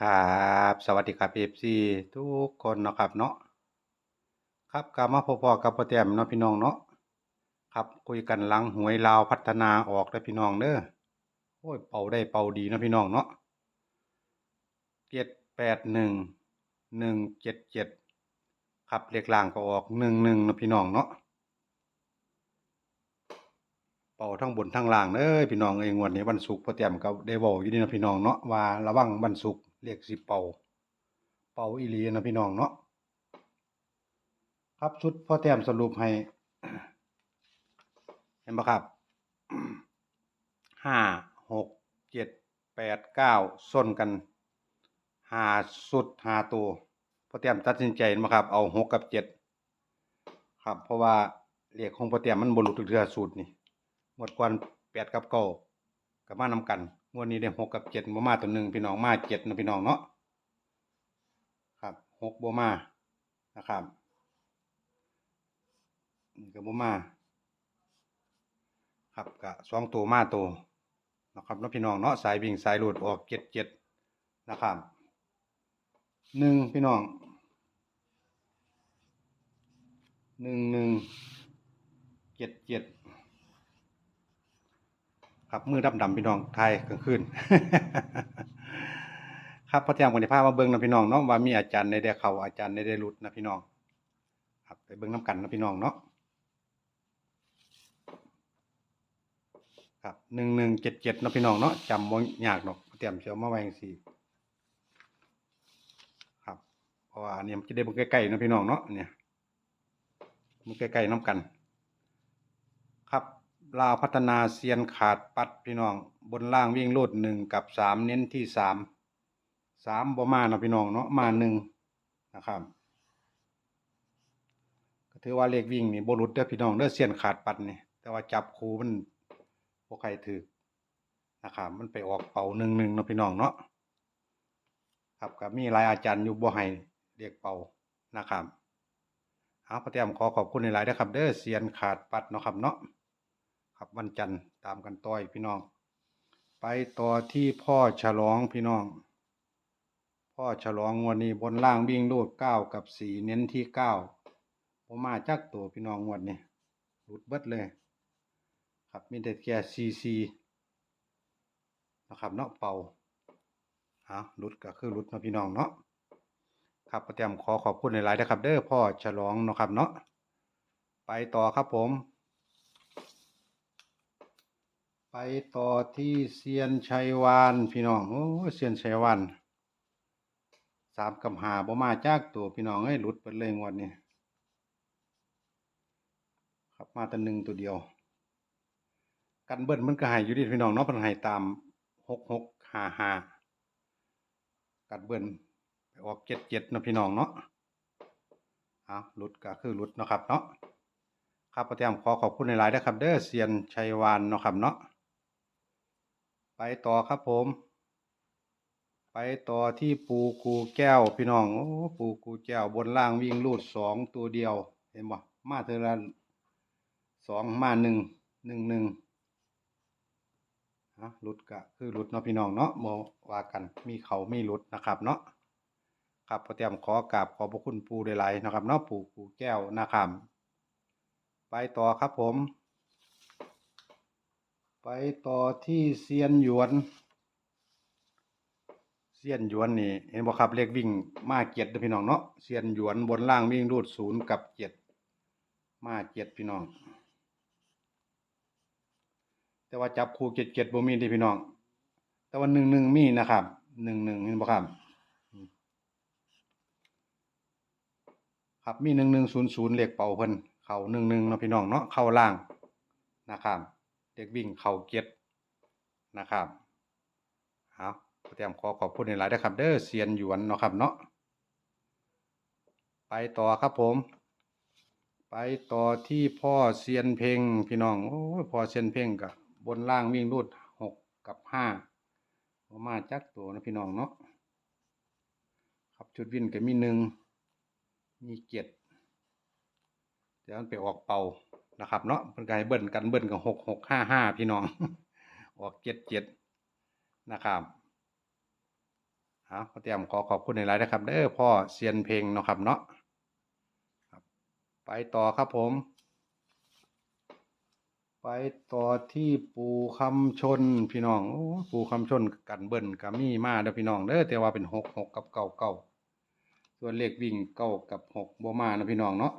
ครับสวัสดีครับเอฟซีทุกคนเนาะครับเนาะครับกลับมาพบๆกับพ่อแต้มเนาะพี่น้องเนาะครับคุยกันหลังหวยลาวพัฒนาออกแล้พี่น้องเด้อโอ้ยเป่าได้เป่าดีนะพี่น้องเนาะเจ็ดแปดหนึ่งหนึ่งเจ็ดเจ็ดครับเลขล่างก็ออกหนึ่งหนึ่งนะพี่น้องเนาะเป่าทั้งบนทั้งล่างเด้อพี่น้องเอ้ยงวดนี้วันศุกร์พอแต้มก็ได้บอกอยู่นี่นะพี่น้องเนาะว่าระวังวันศุกร์ เลขสิเป่า เป่าอีหลีนะพี่น้องเนาะครับชุดพ่อแต้มสรุปให้ เห็นปะครับห้าหกเจ็ดแปดเก้าส้นกันหาสุดหาตัวพ่อแต้มตัดสินใจมาครับ เอาหกกับเจ็ดครับ เพราะว่าเลขของพ่อแต้มมันบรรลุถึงเรือสูตรนี่หมดกวนแปดกับเก้ากับมานำกัน งวดนี้ได้หกกับเจ็ดมามาตัวหนึ่งพี่น้องมาเจ็ดนะพี่น้องเนาะครับหกบมานะครับนี่ก็บัมา ครับกะสองตัวมาตัวนะครับแล้วพี่น้องเนาะสายวิ่งสายหลุดออกเจ็ดเจ็ดนะครับหนึ่งพี่น้องหนึ่งหนึ่งเจ็ดเจ็ด ครับมือดำดำพี่น้องไทยกลางคืนครับพระเจ้าคนที่พามาเบิ่งนะพี่น้องเนาะว่ามีอาจารย์ในได้เขาอาจารย์ในได้หลุดนะพี่น้อง ครับไปเบิ่งน้ำกันนะพี่น้องเนาะครับหนึ่งหนึ่งเจ็ดเจ็ดนะพี่น้องเนาะจำบ่ยากเนาะเตรียมเชียวมาไว้จังซี่ครับเพราะว่าอันนี้มันจะได้เบิ่งใกล้ๆนะพี่น้องเนาะเนี่ยมันใกล้ๆน้ำกัน ลาวพัฒนาเซียนขาดปัดพี่น้อง บนล่างวิ่งโลดหนึ่งกับสามเน้นที่สามสามบ่มานะพี่น้องเนาะมาหนึ่งนะครับก็ถือว่าเลขวิ่งนี่บ่หลุดเด้อพี่น้องเด้อเซียนขาดปัดนี่แต่ว่าจับคูมันบ่ใครถือนะครับมันไปออกเป่าหนึ่งหนึ่งนะพี่น้องเนาะครับก็มีหลายอาจารย์อยู่บ่ให้เรียกเป่านะครับเอาพระเตรียมขอขอบคุณหลายนะครับ เด้อเซียนขาดปัดเนาะครับเนาะ ครับวันจันทร์ตามกันต่อยพี่น้อง ไปต่อที่พ่อฉลองพี่น้อง พ่อฉลองวันนี้บนล่างวิ่งรูดเก้ากับสี่เน้นที่เก้าผมมาจักตัวพี่น้องงวดนี้หลุดเบิดเลย ครับมีแต่แค่ซีซีนะครับเนาะเป่าเอาหลุดก็คือหลุดเนาะพี่น้องเนาะครับประเตรียมขอขอบคุณหลายๆนะครับ เด้อพ่อฉลองนะครับเนาะไปต่อครับผม ไปต่อที่เซียนชัยวานพี่น้องโอ้เซียนชัยวานสามกับหาบ่มาจากตัวพี่น้องเอ้หลุดไปเลยงวดนี้ครับมาแต่หนึ่งตัวเดียว กันเบิ้ลมันก็ให้อยู่ดีพี่น้องเนาะเพิ่นให้ตามหกหกห้าห้ากันเบิ้ลไปออกเจ็ดเจ็ดนะพี่น้องเนาะเอาหลุดก็คือหลุดนะครับเนาะครับประเตรียมขอขอบคุณในหลายนะครับ เด้อเซียนชัยวานเนาะครับเนาะ ไปต่อครับผม ไปต่อที่ปูกูแก้วพี่น้องโอ้ปูกูแก้วบนล่างวิ่งลูดสองตัวเดียว เห็นบ่มาเทอละสองมาหนึ่งหนึ่งหนึ่งฮะหลุดก็คือหลุดเนาะพี่น้องเนาะโมว่ากันมีเขามีหลุดนะครับเนาะครับพอเตรียมขอกราบขอบพระคุณปูหลายๆนะครับเนาะปูกูแก้วนะครับไปต่อครับผม ไปต่อที่เซียนหยวน เซียนหยวนนี่ เห็นบ่ครับเลขวิ่งมาเจ็ดเด้อพี่น้องเนาะเซียนหยวนบนล่างวิ่งรูดศูนย์กับเจ็ดมาเจ็ดพี่น้อง แต่ว่าจับคู่เจ็ดเจ็ดบ่มีด้อพี่น้อง แต่ว่าหนึ่งหนึ่งมีนะครับหนึ่งหนึ่งเห็นบ่ครับครับมีหนึ่งหนึ่งศูนย์ศูนย์เลขเป่าเพิ่นเข่าหนึ่งหนึ่งเนาะพี่น้องเนาะเข้าล่างนะครับ เลขวิ่งเข่าเจ็ดนะครับเอาเตรียมขอขอบคุณหลายนะครับ เด้อเซียนหยวนเนาะครับเนาะไปต่อครับผม ไปต่อที่พ่อเซียนเพ่งพี่น้องโอ้ยพ่อเซียนเพ่งกับบนล่างวิ่งรูดหกกับห้ามาจักตัวนะพี่น้องเนาะครับจุดวิ่นก็มีหนึ่งมีเจ็ดเดี๋ยวมันไปออกเป่า นะครับเนาะเพิ่นก็ให้เบิ้ลกันเบิ้ลกับหกหกห้าห้าพี่น้อง ออกเจ็ดเจ็ดนะครับเอเอาพ่อเตรียมขอขอบคุณในไลน์นะครับเด้อพ่อเซียนเพลงเนาะครับเนาะไปต่อครับผม ไปต่อที่ปูคำชนพี่น้องโอ้ปูคำชนกันเบิ้ลกับมีมาเด้อพี่น้องเด้อแต่ว่าเป็นหกหกกับเก้าเก้าส่วนเลขวิ่งเก้ากับหกบ่มานะพี่น้องเนาะ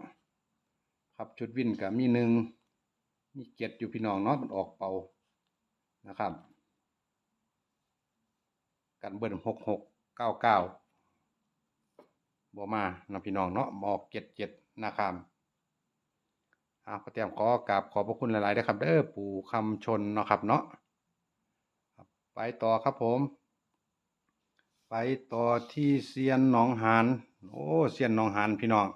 ครับชุดวิ่งกับมีหนึ่งมีเจ็ดอยู่พี่น้องเนาะมันออกเป่านะครับ กันเบิ้ลหกหกเก้าเก้าบ่มานะพี่น้องเนาะบอกเจ็ดเจ็ดนะครับอ่าก็เตรียมขอกราบขอบพระคุณหลายๆนะครับเด้อปู่คำชนเนาะครับเนาะไปต่อครับผม ไปต่อที่เซียนหนองหานโอ้เซียนหนองหานพี่น้อง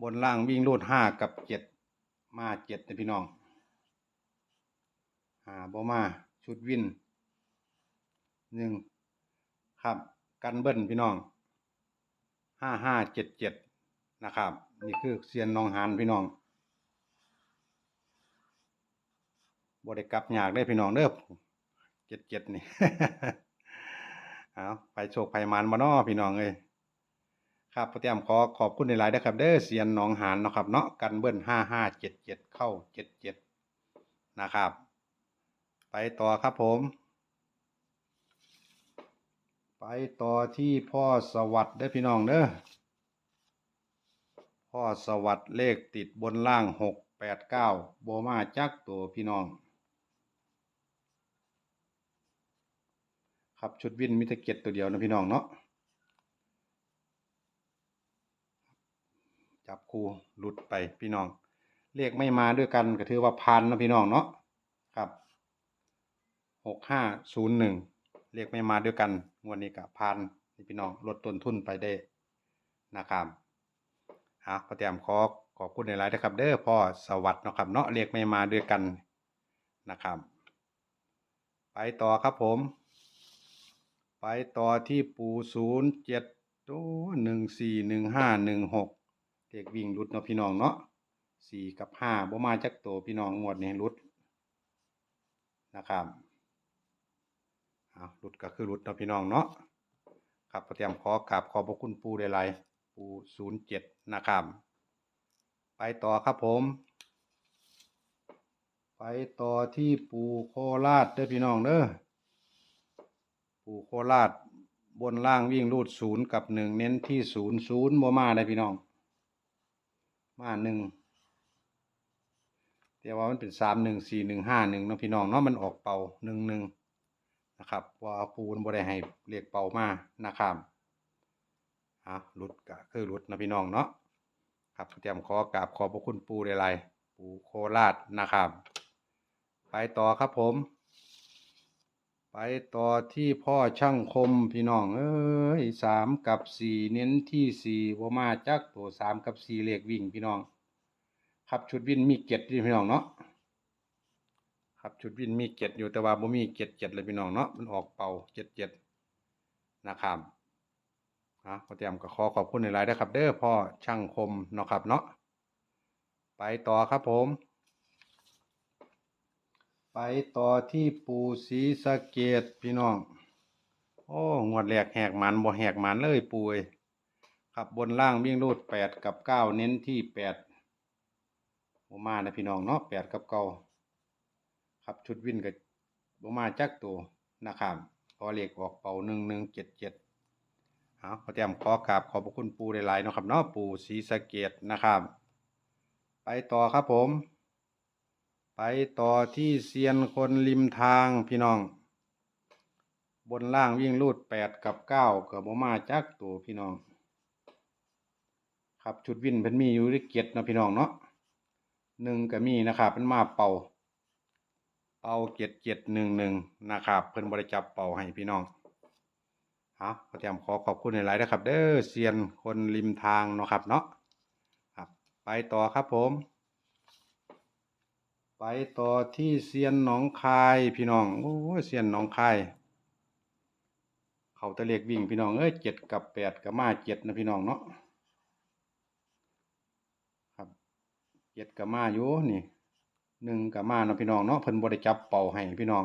บนล่างวิ่งรูดห้ากับเจ็ดมาเจ็ดนะพี่น้องอ่าบ่มาชุดวินหนึ่งครับ กันเบิ้ลพี่น้องห้าห้าเจ็ดเจ็ดนะครับ นี่คือเซียนนองหานพี่น้องบริกลับยากได้พี่น้องเด้อเจ็ดเจ็ดนี่ เอาไปโชคไปมันมาเนาะพี่น้องเอ้ย ครับพระเตรียมขอขอบคุณในไลน์นะครับ เด้อเซียนหนองหานเนาะครับเนาะกันเบิ้ลห้าห้าเจ็ดเจ็ดเข้าเจ็ดเจ็ดนะครับ ไปต่อครับผม ไปต่อที่พ่อสวัสดิ์เด้พี่น้องเด้อพ่อสวัสดิ์เลขติดบนล่างหกแปดเก้าโบมาจักตัวพี่น้อง ครับชุดวินมิตรเกียรตัวเดียวนะพี่น้องเนาะ จับคู่หลุดไปพี่น้อง เลขไม่มาด้วยกันก็ถือว่าพันนะพี่น้องเนาะครับหกห้าศูนย์หนึ่งเลขไม่มาด้วยกันงวดนี้กับพันนี่พี่น้องลดต้นทุนไปได้นะครับอะพอเตรียมขอขอบคุณในไลน์นะครับ เด้อพ่อสวัสดิ์นะครับ เนาะเลขไม่มาด้วยกันนะครับ ไปต่อครับผม ไปต่อที่ปูศูนย์เจ็ดตัวหนึ่งสี่หนึ่งห้าหนึ่งหก เด็กวิ่งรุดเนาะพี่น้องเนาะสี่กับห้าบ่มาจักตัวพี่น้องงวดนี้รุดนะครับเอารุดก็คือรุดเนาะพี่น้องเนาะครับเตรียมขอกราบขอบพระคุณปูได้ไรปูศูนย์เจ็ดนะครับไปต่อครับผม ไปต่อที่ปูโคราชเด้อพี่น้องเด้อปู่โคราชบนล่างวิ่งรูดศูนย์กับหนึ่งเน้นที่ศูนย์ศูนย์บ่มาได้พี่น้อง มาหนึ่งแต่ว่ามันเป็นสามหนึ่งสี่หนึ่งห้าหนึ่งเนาะพี่น้องเนาะมันออกเป่าหนึ่งหนึ่งนะครับว่าปูนบ่ได้ให้เรียกเป่ามานะครับอะหลุดก็คือหลุดนะพี่น้องเนาะครับเตรียมขอกราบขอบพระคุณปูได้ไรปูโคราชนะครับ ไปต่อครับผม ไปต่อที่พ่อช่างคมพี่น้อง เอ้ยสามกับสี่เน้นที่สี่ว่ามาจักตัวสามกับสี่เลขวิ่งพี่น้อง ครับชุดวินมีเจ็ดพี่น้องเนาะครับชุดวินมีเจ็ดอยู่แต่ว่าบ่มีเจ็ดเจ็ดเลยพี่น้องเนาะมันออกเป่าเจ็ดเจ็ดนะครับอะขอเตรียมก็ขอขอบคุณในไลน์นะครับ เด้อพ่อช่างคมเนาะครับเนาะไปต่อครับผม ไปต่อที่ปูศรีสะเกดพี่น้อง โอ้งวดแรกแหกหมันบ่แหกหมันเลยปูยครับบนล่างวิ่งรูดแปดกับเก้าเน้นที่แปดบ่มานะพี่น้องเนาะแปดกับเก้าครับชุดวิ่นกับบ่มาจักตัวนะครับพอเลขออกเป่าหนึ่งหนึ่งเจ็ดเจ็ดเอาขอเตรียมขอกราบขอบพระคุณปูหลายๆนะครับเนาะปูศรีสะเกดนะครับ ไปต่อครับผม ไปต่อที่เซียนคนริมทางพี่น้อง บนล่างวิ่งรูดแปดกับเก้ากับบ่มาจักตัวพี่น้อง ครับชุดวินเพิ่นมีอยู่ที่เกียรตินะพี่น้องเนาะหนึ่งก็มีนะครับเป็นมาเป่า เป่าเกียรติเกียรติหนึ่งหนึ่งนะครับเพิ่นบริจับเป่าให้พี่น้องเอาขอเตรียมขอขอบคุณในไลน์นะครับ เด้อเซียนคนริมทางเนาะครับเนาะครับ ไปต่อครับผม ไปต่อที่เซียนหนองคายพี่น้องโอ้เซียนหนองคาย เขาตะเลกวิ่งพี่น้องเอ้ยเจ็ดกับแปดกับมาเจ็ดนะพี่น้องเนาะครับเจ็ดกับมาอยู่นี่หนึ่งกับมาเนาะพี่น้องเนาะเพิ่นบริจับเป่าให้พี่น้อง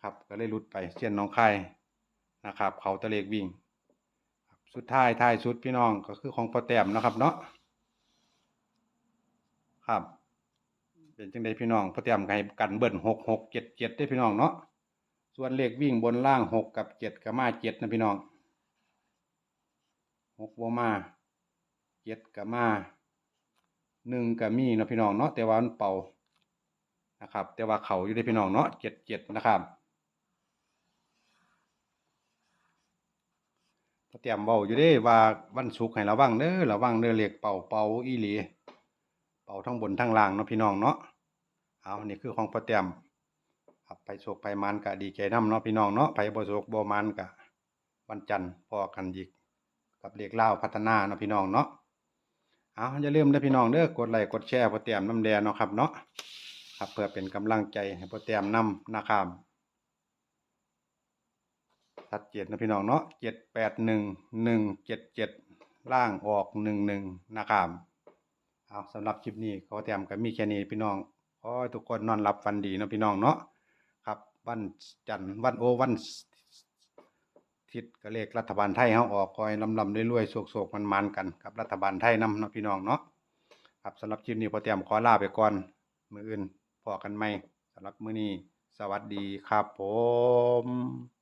ครับก็เลยหลุดไปเซียนหนองคายนะครับ เขาตะเลขวิ่งสุดท้ายท้ายสุดพี่น้องก็คือของพอแต้มนะครับเนาะครับ เป็นจังไดพี่น้องพอแต้มก็ให้กันเบิ้ลหกหกเจ็ดเจ็ดได้พี่น้องเนาะส่วนเลขวิ่งบนล่างหกกับเจ็ดกับมาเจ็ดนะพี่น้องหกบ่มาเจ็ดกับมาหนึ่งกับมีนะพี่น้องเนาะแต่ว่ามันเป่านะครับ แต่ว่าเขาอยู่ได้พี่น้องเนาะเจ็ดเจ็ดนะครับพอเตรียมเว้าอยู่เด้ว่าวันศุกร์ให้ระวังเด้อระวังเด้อเลขเป่าเป่าอีหลี เป่าทั้งบนทั้งล่างเนาะพี่น้องเนาะเอานี่คือของพอเตรียมครับไปโศกไปมานก็ดีใจนํเนาะพี่น้องเนาะไปบ่โศกบ่มานก็วันจันทร์พอกันอีกกับเลขลาพัฒนาเนาะพี่น้องเนาะเอาอย่าลืมเด้อพี่น้องเด้อกดไลค์กดแชร์พอเตรียมน้ำแดงเนาะครับเนาะครับเพื่อเป็นกำลังใจให้พอเตรียมนำนะครับชัดเจนนะพี่น้องเนาะเจ็ดแปดหนึ่งหนึ่งเจ็ดเจ็ดล่างออกหนึ่งหนึ่งนะครับ เอาสำหรับคลิปนี้ขอเตรียมกับมีแค่นี้พี่น้องขอให้ทุกคนนอนหลับฝันดีนะพี่น้องเนาะครับวันจันทร์วันโอวันทิศก็เลขรัฐบาลไทยเฮาออกคอยลำลำเรวยๆโศกๆมันๆกันกับรัฐบาลไทยนำนะพี่น้องเนาะครับสำหรับคลิปนี้พอเตรียมขอลาไปก่อนมืออื่นพอกันไหมสำหรับมื้อนี้สวัสดีครับผม